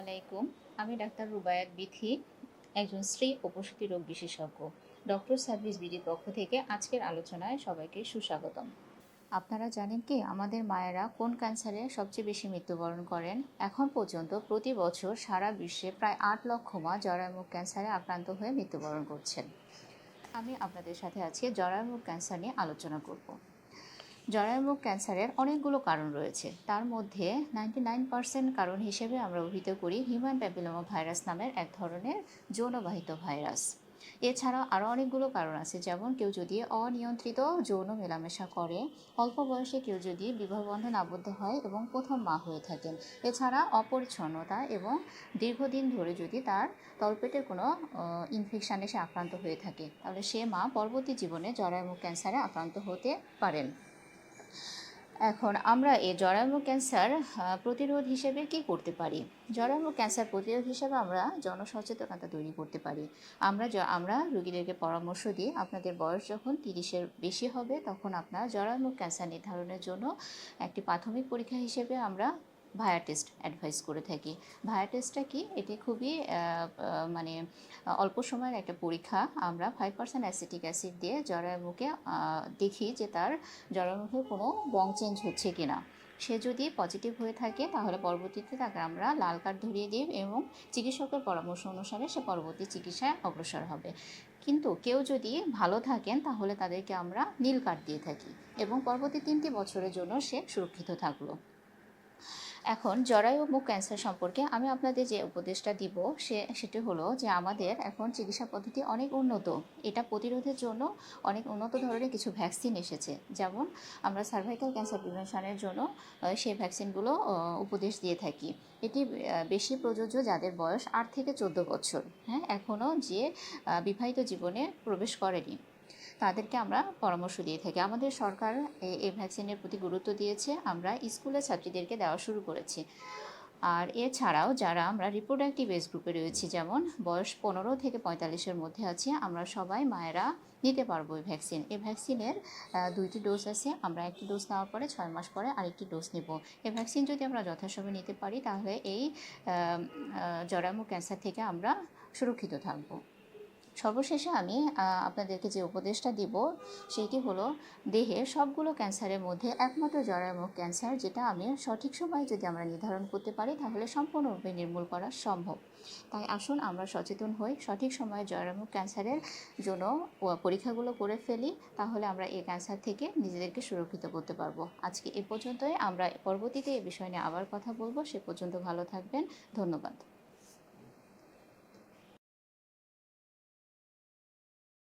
আলাইকুম। আমি ডাক্তার রুবায়াত বিথি, একজন স্ত্রী ও রোগ বিশেষজ্ঞ। ডক্টর সার্ভিস বিডির পক্ষ থেকে আজকের আলোচনায় সবাইকে সুস্বাগতম। আপনারা জানেন কি, আমাদের মায়েরা কোন ক্যান্সারে সবচেয়ে বেশি মৃত্যুবরণ করেন? এখন পর্যন্ত প্রতি বছর সারা বিশ্বে প্রায় আট লক্ষ মা জরায়ুমুখ ক্যান্সারে আক্রান্ত হয়ে মৃত্যুবরণ করছেন। আমি আপনাদের সাথে আজকে জরায়ুমুখ ক্যান্সার নিয়ে আলোচনা করব। জরায়ুমুখ ক্যান্সারের অনেকগুলো কারণ রয়েছে। তার মধ্যে নাইনটি নাইন পার্সেন্ট কারণ হিসেবে আমরা অভিহিত করি হিউম্যান প্যাপিলোমা ভাইরাস নামের এক ধরনের যৌনবাহিত ভাইরাস। এছাড়াও আরও অনেকগুলো কারণ আছে, যেমন কেউ যদি অনিয়ন্ত্রিত যৌন মেলামেশা করে, অল্প বয়সে কেউ যদি বিবাহ বন্ধন আবদ্ধ হয় এবং প্রথম মা হয়ে থাকেন। এছাড়া অপরিচ্ছন্নতা এবং দীর্ঘদিন ধরে যদি তার তলপেটের কোনো ইনফেকশানে সে আক্রান্ত হয়ে থাকে, তাহলে সে মা পরবর্তী জীবনে জরায়ুমুখ ক্যান্সারে আক্রান্ত হতে পারেন। এখন আমরা এই জরায়ু ক্যান্সার প্রতিরোধ হিসেবে কি করতে পারি? জরায়ু ক্যান্সার প্রতিরোধ হিসেবে আমরা জনসচেতনতা তৈরি করতে পারি। আমরা আমরা রোগীদেরকে পরামর্শ দিই, আপনাদের বয়স যখন তিরিশের বেশি হবে, তখন আপনার জরায়ু ক্যান্সার নির্ধারণের জন্য একটি প্রাথমিক পরীক্ষা হিসেবে আমরা ভায়া টেস্ট অ্যাডভাইস করে থাকি। ভায়া টেস্টটা কি? এটি খুবই মানে অল্প সময়ের একটা পরীক্ষা। আমরা ফাইভ পার্সেন্ট অ্যাসিটিক অ্যাসিড দিয়ে আহ, দেখি যে তার জরায়ুমুখে কোনো রং চেঞ্জ হচ্ছে কি না সে যদি পজিটিভ হয়ে থাকে তাহলে পরবর্তীতে তাকে আমরা লাল কার্ড ধরিয়ে দিই এবং চিকিৎসকের পরামর্শ অনুসারে সে পরবর্তী চিকিৎসায় অগ্রসর হবে। কিন্তু কেউ যদি ভালো থাকেন তাহলে তাদেরকে আমরা নীল কার্ড দিয়ে থাকি এবং পরবর্তী তিনটি বছরের জন্য সে সুরক্ষিত থাকল। এখন জরায়ু মুখ ক্যান্সার সম্পর্কে আমি আপনাদের যে উপদেশটা দিব, সে, সেটি হলো যে আমাদের এখন চিকিৎসা পদ্ধতি অনেক উন্নত। এটা প্রতিরোধের জন্য অনেক উন্নত ধরনের কিছু ভ্যাকসিন এসেছে। যেমন আমরা সার্ভাইকাল ক্যান্সার প্রিভেনশনের জন্য সেই ভ্যাকসিনগুলো উপদেশ দিয়ে থাকি। এটি বেশি প্রযোজ্য যাদের বয়স আট থেকে চোদ্দ বছর। হ্যাঁ এখনও যে বিবাহিত জীবনে প্রবেশ করেনি। তাদেরকে আমরা পরামর্শ দিয়ে থাকি। আমাদের সরকার এই ভ্যাকসিনের প্রতি গুরুত্ব দিয়েছে আমরা স্কুলের ছাত্রীদেরকে দেওয়া শুরু করেছি। আর এছাড়াও যারা আমরা রিপ্রোডাক্টিভ এজ গ্রুপে রয়েছি যেমন বয়স পনেরো থেকে পঁয়তাল্লিশের মধ্যে আছে আমরা সবাই মায়েরা নিতে পারব এই ভ্যাকসিন এই ভ্যাকসিনের দুইটি ডোজ আছে আমরা একটি ডোজ নেওয়ার পরে ছয় মাস পরে আরেকটি ডোজ নেব। এই ভ্যাকসিন যদি আমরা যথাসময়ে নিতে পারি তাহলে এই আহ, ক্যান্সার থেকে আমরা সুরক্ষিত থাকব। সর্বশেষে আমি আপনাদেরকে যে উপদেশটা দিব, সেটি হলো দেহের সবগুলো ক্যান্সারের মধ্যে একমাত্র জরায়ুমুখ ক্যান্সার, যেটা আমি সঠিক সময়ে যদি আমরা নির্ধারণ করতে পারি, তাহলে সম্পূর্ণরূপে নির্মূল করা সম্ভব। তাই আসুন আমরা সচেতন হই, সঠিক সময়ে জরায়ুমুখ ক্যান্সারের জন্য পরীক্ষাগুলো করে ফেলি, তাহলে আমরা এই ক্যান্সার থেকে নিজেদেরকে সুরক্ষিত করতে পারব। আজকে এ পর্যন্তই, আমরা পরবর্তীতে এই বিষয় নিয়ে আবার কথা বলব, সে পর্যন্ত ভালো থাকবেন, ধন্যবাদ।